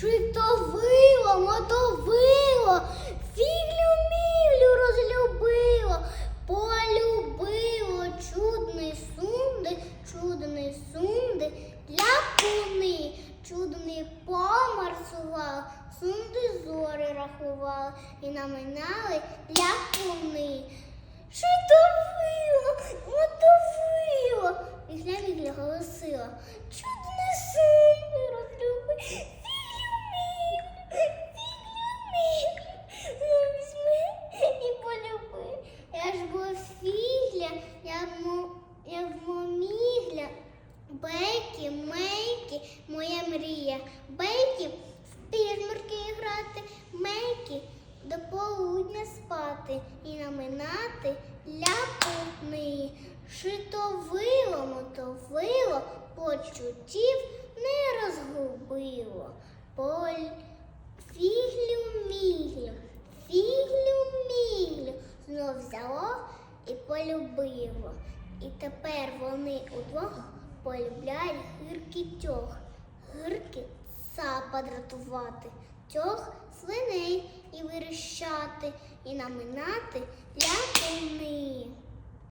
Шитовило, мотовило, фіглю міглю розлюбило, полюбило чудний сунди, чудний сунди для куни, чудний помарсував, сунди зори рахували і наминали для куни. Шитовило, мотовило, мігля голосила. Чудний сунди Бейки, мейки, моя мрія. Бейки в пірмурки грати, мейки до полудня спати і наминати ляпотни. Шитовило, мотовило, почуттів не розгубило. Поль фіглю міглю, фіглю міглю знов взяло і полюбило. І тепер вони удвох полюбляють гирки тьох. Гирки сапа дратувати, тьох свиней і вирощати, і наминати для.